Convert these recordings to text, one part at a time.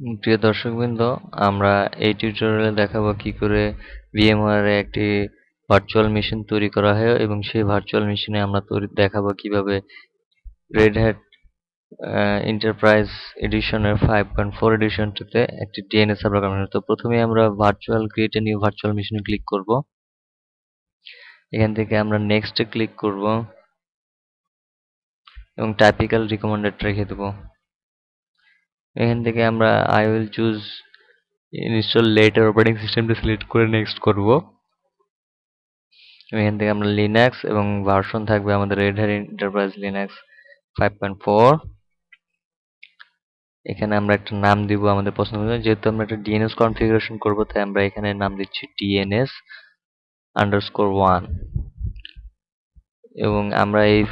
প্রিয় দর্শকবৃন্দ, আমরা এই টিউটোরিয়ালে দেখাবো কি করে VMware এ একটি ভার্চুয়াল মেশিন তৈরি করা হয় এবং সেই ভার্চুয়াল মেশিনে আমরা তৈরি, দেখাবো কীভাবে রেড হ্যাট এন্টারপ্রাইজ এডিশনের ফাইভ পয়েন্ট ফোর এডিশনটিতে একটি ডিএনএস সার্ভার তো প্রথমে আমরা ভার্চুয়াল ক্রিয়েট নিউ ভার্চুয়াল মেশিনে ক্লিক করব। এখান থেকে আমরা নেক্সটে ক্লিক করব এবং টাইপিক্যাল রিকমেন্ডেড রেখে দেবো। এখান থেকে আমরা I will choose install later operating সিস্টেমটা সিলেক্ট করে নেক্সট করব। এখান থেকে আমরা লিনাক্স এবং ভার্সন থাকবে আমাদের Red Hat Enterprise Linux five point four এখানে আমরা একটা নাম দিব আমাদের পছন্দ যেহেতু আমরা একটা ডিএনএস কনফিগারেশন করব, তাই আমরা এখানে নাম দিচ্ছি ডিএনএস আন্ডারস্কোর ওয়ান এবং আমরা এই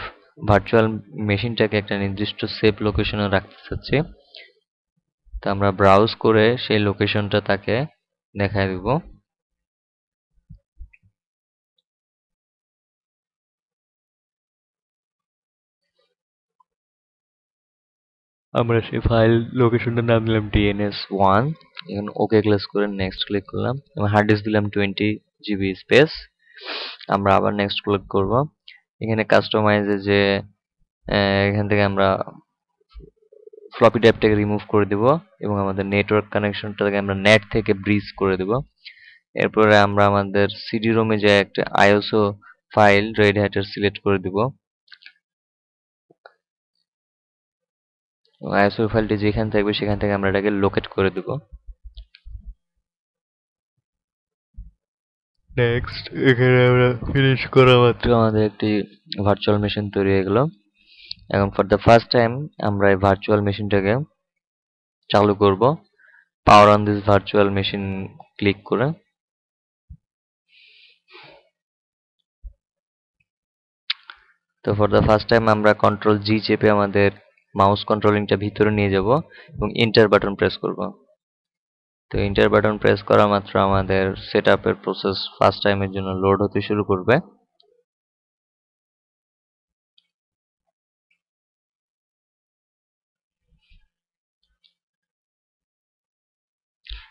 ভার্চুয়াল মেশিনটাকে একটা নির্দিষ্ট সেফ লোকেশনে রাখতে চাচ্ছি। তো আমরা ব্রাউজ করে সেই লোকেশনটা তাকে দেখায় দিব। আমরা সেই ফাইল লোকেশনটার নাম দিলাম ডিএনএস ওয়ান এখানে ওকে ক্লাস করে নেক্সট ক্লিক করলাম, এবং হার্ড ডিস্ক দিলাম টোয়েন্টি জিবি স্পেস আমরা আবার নেক্সট ক্লিক করব। এখানে কাস্টমাইজে যে এখান থেকে আমরা ফ্লপি টাইপটাকে রিমুভ করে দেব এবং আমাদের নেটওয়ার্ক কানেকশনটাকে আমরা নেট থেকে ব্রিজ করে দেব। এরপরে আমরা আমাদের সিডি রোমে যে একটা আইওসও ফাইল রেড হ্যাটের সিলেক্ট করে দিব। আইওসও ফাইলটি যেখান থাকবে সেখান থেকে আমরা এটাকে লোকেট করে দেব। নেক্সট এখানে আমরা ফিনিশ করা মাত্র আমাদের একটি ভার্চুয়াল মেশিন তৈরি হয়ে গেল। এখন ফর দ্য ফার্স্ট টাইম আমরা এই ভার্চুয়াল মেশিনটাকে চালু করব। Power on this virtual machine click করে। তো ফর দ্য ফার্স্ট টাইম আমরা কন্ট্রোল জি চেপে আমাদের মাউস কন্ট্রোলিংটা ভিতরে নিয়ে যাব এবং ইন্টার বাটন প্রেস করব। তো ইন্টার বাটন প্রেস করা মাত্র আমাদের সেট আপের প্রসেস ফার্স্ট টাইমের জন্য লোড হতে শুরু করবে।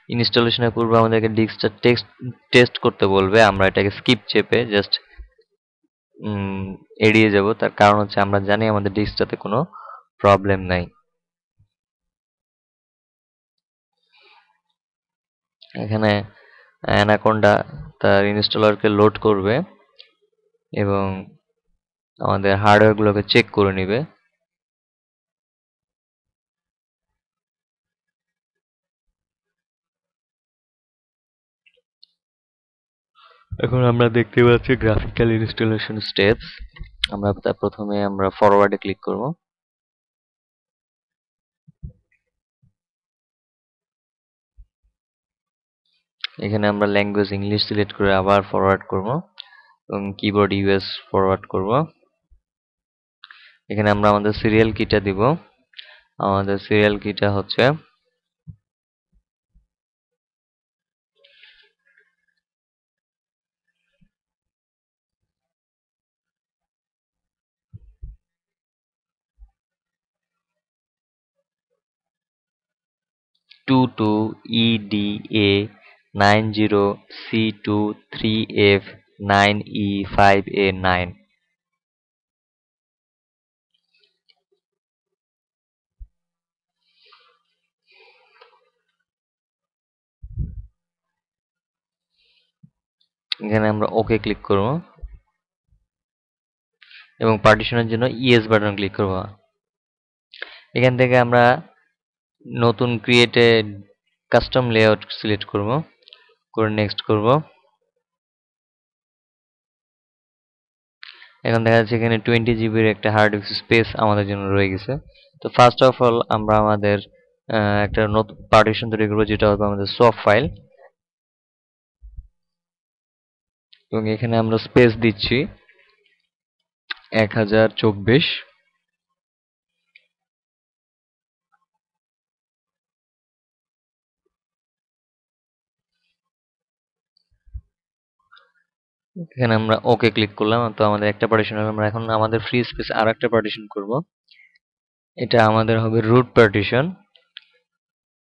ইনস্টলেশনের পূর্বে আমাদেরকে ডিস্কটা টেক্সট টেস্ট করতে বলবে। আমরা এটাকে স্কিপ চেপে জাস্ট এড়িয়ে যাব। তার কারণ হচ্ছে আমরা জানি আমাদের ডিস্কটাতে কোনো প্রবলেম নাই। এখানে অ্যানাকোন্ডা তার ইনস্টলারকে লোড করবে এবং আমাদের হার্ডওয়্যারগুলোকে চেক করে নেবে। এখন আমরা দেখতে পাচ্ছি গ্রাফিক্যাল ইনস্টলেশন স্টেপস আমরা তার প্রথমে আমরা ফরওয়ার্ডে ক্লিক করব। এখানে আমরা ল্যাঙ্গুয়েজ ইংলিশ সিলেক্ট করে আবার ফরওয়ার্ড করব এবং কিবোর্ড ইউএস ফরওয়ার্ড করব। এখানে আমরা আমাদের সিরিয়াল কিটা দিব। আমাদের সিরিয়াল কিটা হচ্ছে two two E D A nine zero C two three F nine E five A nine এখানে আমরা ওকে ক্লিক করব এবং পার্টিশনের জন্য ইএস বাটন ক্লিক করব। এখান থেকে আমরা নতুন ক্রিয়েটে কাস্টম লেআউট সিলেক্ট করব। করে নেক্সট করব। এখন দেখা যাচ্ছে এখানে টোয়েন্টি জিবির একটা হার্ড ডিস্ক স্পেস আমাদের জন্য রয়ে গেছে। তো ফার্স্ট অফ অল আমরা আমাদের একটা নতুন পার্টিশন তৈরি করব, যেটা হবে আমাদের সফট ফাইল এবং এখানে আমরা স্পেস দিচ্ছি এক হাজার চব্বিশ। এখানে আমরা ওকে ক্লিক করলাম। তো আমাদের একটা পার্টিশন হবে আমরা এখন আমাদের ফ্রি স্পেস আর একটা পার্টিশন করব। এটা আমাদের হবে রুট পার্টিশন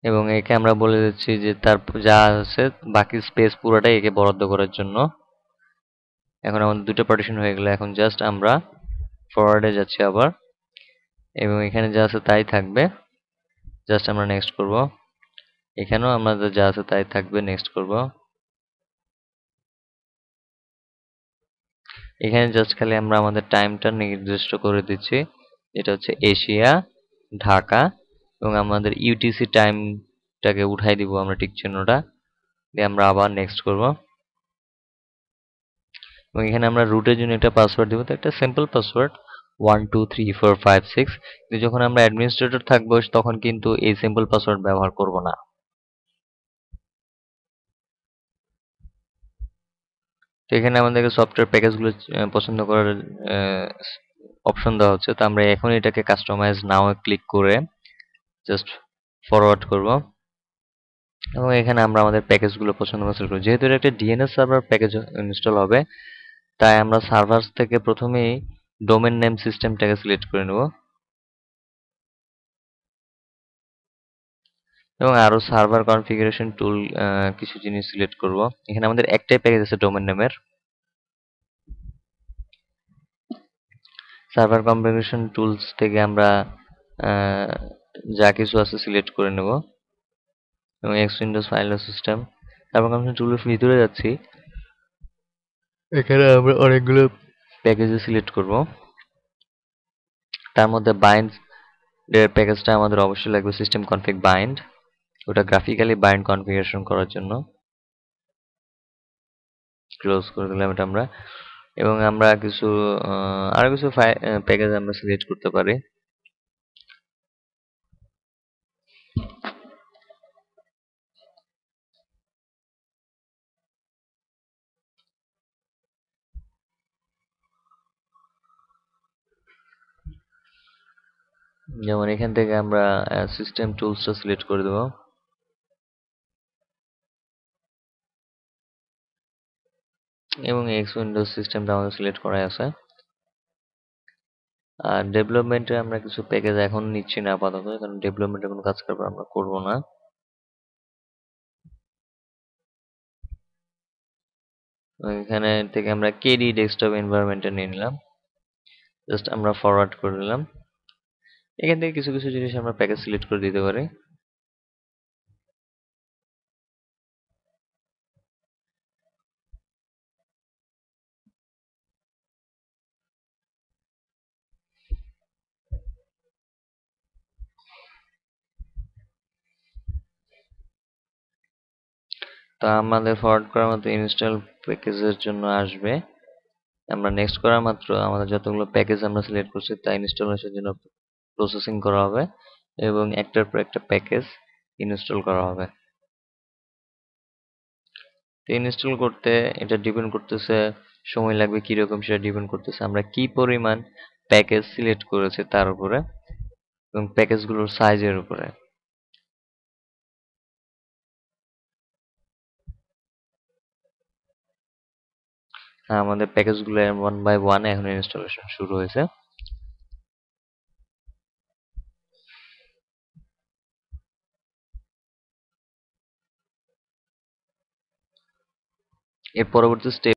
এবং একে আমরা বলে দিচ্ছি যে তার যা আছে, বাকি স্পেস পুরোটাই একে বরাদ্দ করার জন্য। এখন আমাদের দুটো পার্টিশন হয়ে গেল। এখন জাস্ট আমরা ফরওয়ার্ডে যাচ্ছি আবার। এবং এখানে যা আছে তাই থাকবে। জাস্ট আমরা নেক্সট করব। এখানেও আমাদের যা আছে তাই থাকবে নেক্সট করব। এখানে জাস্ট খালি আমরা আমাদের টাইমটা নির্দিষ্ট করে দিচ্ছি। এটা হচ্ছে এশিয়া, ঢাকা এবং আমাদের ইউটিসি টাইমটাকে উঠাই দিব আমরা টিক চিহ্নটা। দিয়ে আমরা আবার নেক্সট করব। এবং এখানে আমরা রুটের জন্য একটা পাসওয়ার্ড দিব, তো একটা simple password one two three four five six যখন আমরা অ্যাডমিনিস্ট্রেটর থাকব, তখন কিন্তু এই সিম্পল পাসওয়ার্ড ব্যবহার করব না। তো এখানে আমাদেরকে সফটওয়্যার প্যাকেজগুলো পছন্দ করার অপশন দেওয়া হচ্ছে। তো আমরা এখন এটাকে কাস্টমাইজ নাও ক্লিক করে জাস্ট ফরওয়ার্ড করব। এবং এখানে আমরা আমাদের প্যাকেজগুলো পছন্দ মতো করব। যেহেতু এটা একটা ডিএনএস সার্ভার প্যাকেজ ইনস্টল হবে, তাই আমরা সার্ভার্স থেকে প্রথমেই ডোমেন নেম সিস্টেমটাকে সিলেক্ট করে নেব। এবং আরও সার্ভার কনফিগারেশন টুল কিছু জিনিস সিলেক্ট করব। এখানে আমাদের একটাই প্যাকেজ আছে ডোমেন নেমের। সার্ভার কনফিগারেশন টুলস থেকে আমরা যা কিছু আছে সিলেক্ট করে নেব। এবং X windows file system server configuration টুলের ভিতরে যাচ্ছি। এখানে আমরা অনেকগুলো প্যাকেজে সিলেক্ট করব। তার মধ্যে বাইন্ড প্যাকেজটা আমাদের অবশ্যই লাগবে সিস্টেম কনফিগ বাইন্ড ওটা গ্রাফিক্যালি বাইন্ড কনফিগারেশন করার জন্য। ক্লোজ করে দিলাম এটা আমরা। এবং আমরা কিছু আরও কিছু প্যাকেজ আমরা সিলেক্ট করতে পারি। যেমন এখান থেকে আমরা সিস্টেম টুলসটা সিলেক্ট করে দেব। এবং এক্স উইন্ডোজ সিস্টেমটা আমাদের সিলেক্ট করা আছে। আর ডেভেলপমেন্টে আমরা কিছু প্যাকেজ এখন নিচ্ছি না আপাতত, কারণ ডেভেলপমেন্টে কোনো কাজ করব, আমরা করব না। এখানে থেকে আমরা কেডি ডেস্কটপ এনভায়রনমেন্টে নিয়ে নিলাম। জাস্ট আমরা ফরওয়ার্ড করে নিলাম। এখান থেকে কিছু কিছু জিনিস আমরা প্যাকেজ সিলেক্ট করে দিতে পারি। তো আমাদের ফরওয়ার্ড করার মতো ইনস্টল প্যাকেজের জন্য আসবে। আমরা নেক্সট করার মাত্র আমাদের যতগুলো প্যাকেজ আমরা সিলেক্ট করছি, তা ইনস্টলেশনের জন্য প্রসেসিং করা হবে এবং একটার পর একটা প্যাকেজ ইনস্টল করা হবে। তো ইনস্টল করতে এটা ডিপেন্ড করতেছে, সময় লাগবে কীরকম সেটা ডিপেন্ড করতেছে। আমরা কি পরিমাণ প্যাকেজ সিলেক্ট করেছি তার উপরে এবং প্যাকেজগুলোর সাইজের উপরে। আমাদের প্যাকেজগুলো ওয়ান বাই ওয়ান এখন ইনস্টলেশন শুরু হয়েছে। এর পরবর্তী স্টেপ